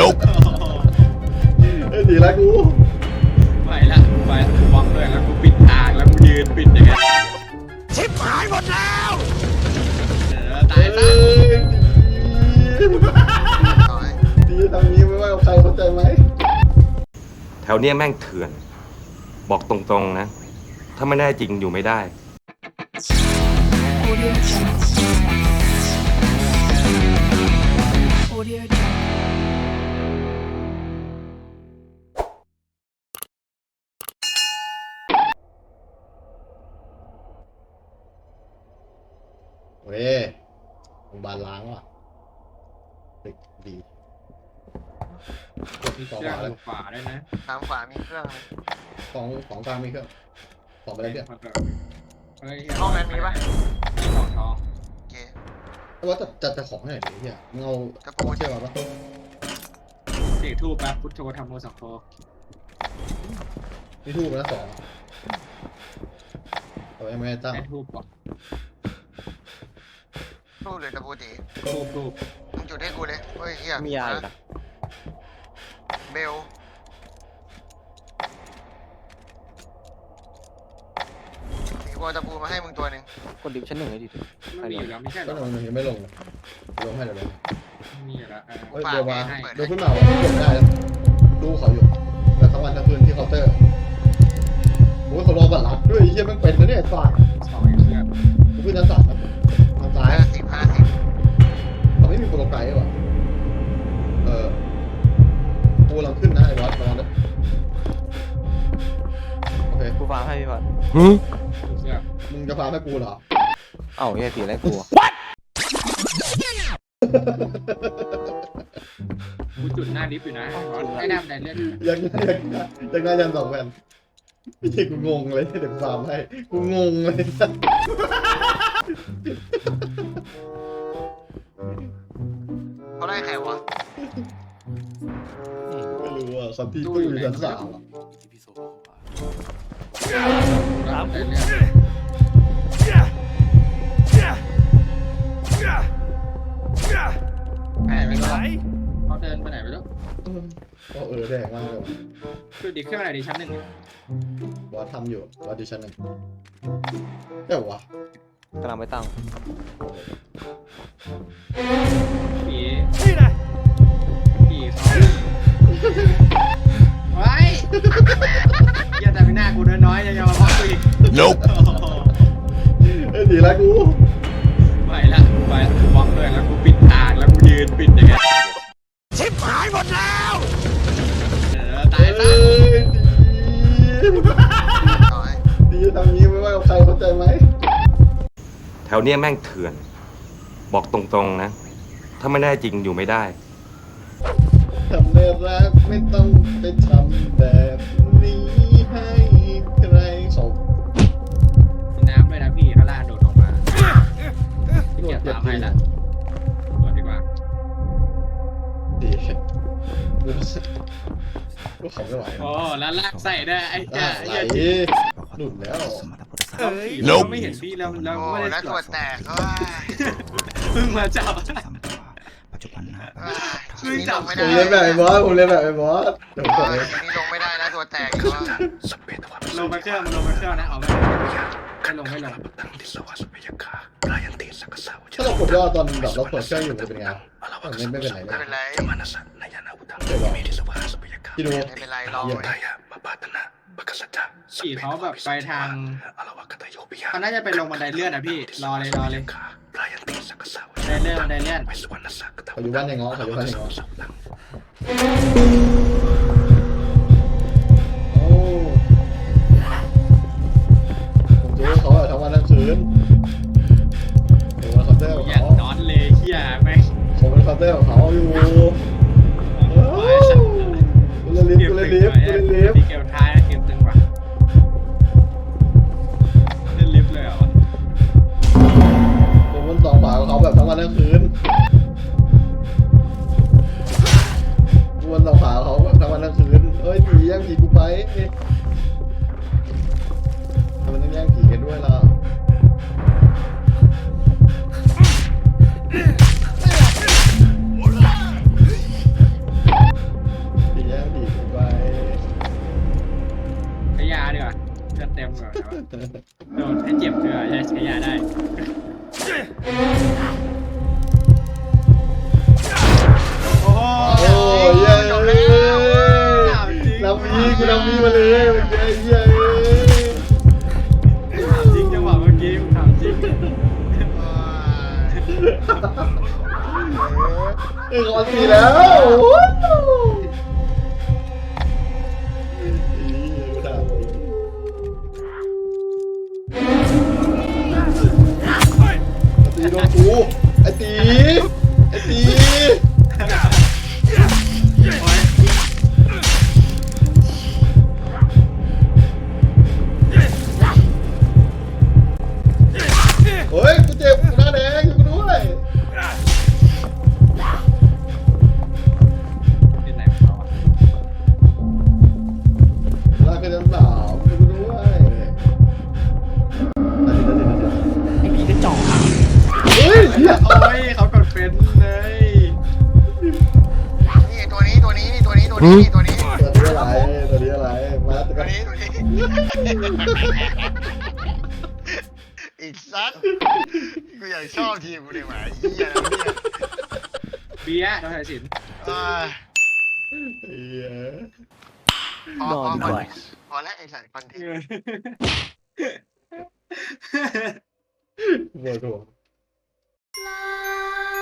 Nope. เอ้ยดีแล้วกูไปละไปละบล็อกด้วยแล้วกูปิดทางแล้วกูยืนปิดอย่างเงี้ยชิบหายหมดแล้วเออตายซะเอ้ยน้อยดีดีทำนี้ไม่ว่ากับใครเข้าใจไหมแถวเนี้ยแม่งเถื่อน บอกตรงๆนะ ถ้าไม่ได้จริงอยู่ไม่ได้ Audio Jungle. Audio Jungle. พยาบาลล้างว่ะตึกดีกดที่สองเครื่องขวาอแล้วยู่ขวาด้วยนะทางขวามีเครื่องเลยสองสองกลางมีเครื่องสองไปแล้วเนี่ยเฮ้ยห้องนั้นมีปะมีของทองโอเคแต่ว่าจะจะจะของให้หน่อยดิเนี่ยเงาตะปูเชื่อมาปะเสกทูบแป๊บพุทโธธรรมโมสังโฆนี่ทูบไปแล้วสองแต่ว่ายังไม่ได้ตั้งให้ทูบก่อ นรูปเลยตะปูตีทูบทูบมึงจุดให้กูเลยเฮ้ยเฮียมีอะไรนะเบลมีกวตะปูมาให้มึงตัวหนึ่งกดดิวชั้นหนึ่งเลยดิมันมีอยู่แล้วไม่ใช่เหรก็อมันยังไม่ลงเลยลงให้เดี๋ยวเลยมีอยู่แล้วเออเฮ้ยเดี๋ยวมาเดี๋ยวขึ้นมาว่าเก็บได้แล้วดูเขาอยู่ แต่ทั้งวันทั้งคืนที่เคาน์เตอร์โอ้ยเขารอบัตรลัดด้วยไอ้เหี้ยแมันเป็นนะเนี่ยฝากสอง มึงจะพาให้กูเหรอ เอ้าแย่ผีอะไรกูอะกูจุดหน้าลิฟต์อยู่นะไอ้น้ำแดงเลือดยังยังยังได้ยันสองแผ่นไม่ใช่กูงงเลยเดี๋ยวกูฟาร์มให้ กูงงเลยเขาไล่ใครวะ ไม่รู้อะสันที่ตู้อยู่ชั้นสามอะ น้ำแดงเลือดไปไหนไปแล้วเขาเดินไปไหนไปแล้วก็เออแดงมากเลยว่ะจุดดีเครื่องอะไรดีชั้นหนึ่งบอสทำอยู่บอสดิชันหนึ่งแต่วะกำลังไปตั้ง Nope. เอ้ยดีแล้วกูไปละไปละบล็อกด้วยแล้วกูปิดทางแล้วกูยืนปิดอย่างเงี้ยชิบหายหมดแล้วเออตายซะเอ้ยดีน้อยดีทำนี้ไม่ว่ากับใครเข้าใจไหมแถวเนี้ยแม่งเถื่อน บอกตรงๆนะ ถ้าไม่ได้จริงอยู่ไม่ได้ ทำได้รักไม่ต้องไปทำแบบ ขาไม่ไหวโอ้แล้วลากใส่ได้วยไอ้อะเจ้าไหลไอ้เจ้าหลุดแล้วเอ้ย Nope ไม่เห็นพี่แล้วแล้วโอ้ไม่ได้แล้วตรตัววจแตกก็เพิ่งมาจับทีนี้ลงไม่ผได้มเล่นแบบไอ้บอสผมเล่นแบบไอ้บอสเดี๋ยวผมกดเลยทีนี้ลงไม่ได้นะตัวแตกอีกแล้วลงไปเครื่องมันลงไปเครื่องนะเอาไม่ ไม่ลงไม่ลงถ้าเรากดย่อตอนแบบเราเปิดเครื่องอยู่มันจะเป็นไงมันไม่เป็นไรไม่เป็นไรที่ดูไม่เป็นไรลองขี่เขาแบบไปทางเขาน่าจะไปลงบันไดเลื่อนนะพี่ รอเลยรอเลยบันไดเลื่อนบันไดเลื่อนเขาอยู่บ้านยังง้อเขาอยู่บ้านยังง้อ เตอร์ของอย่าเขานอนเลยเฮียแม่งผมเป็นคาเตอร์ของเขาอยู่กูเล่นลิฟต์กูเล่นลิฟต์กูเล่นลิฟต์เกลท้าย จะเต็มก่อนนะโดนให้เจ็บเกลือใช้ใช้ยาได้โอ้โอ้ยเย้จบแล้วถามีกูนำมีมาเลยเมื่อกี้เย้ถามจริงจังหวะเมื่อกี้ถามจริงเออขอสีแล้ว โอ้ยเขากดเป็นเลยนี่ตัวนี้ตัวนี้นี่ตัวนี้ตัวนี้ตัวนี้ตัวนี้อะไรตัวนี้อะไรมาแต่ตัก็วนี้ตัวนี้อีกสัตว์กูอยากชอบทีมกูเลยว่ะเหี้ยเนี่ยเบียร์โดนสายสินอ่าเหี้ยพอนอนพอบ่อยพอแล้วไอ้สัตว์คอนเทนต์ ปวดหัว Fly.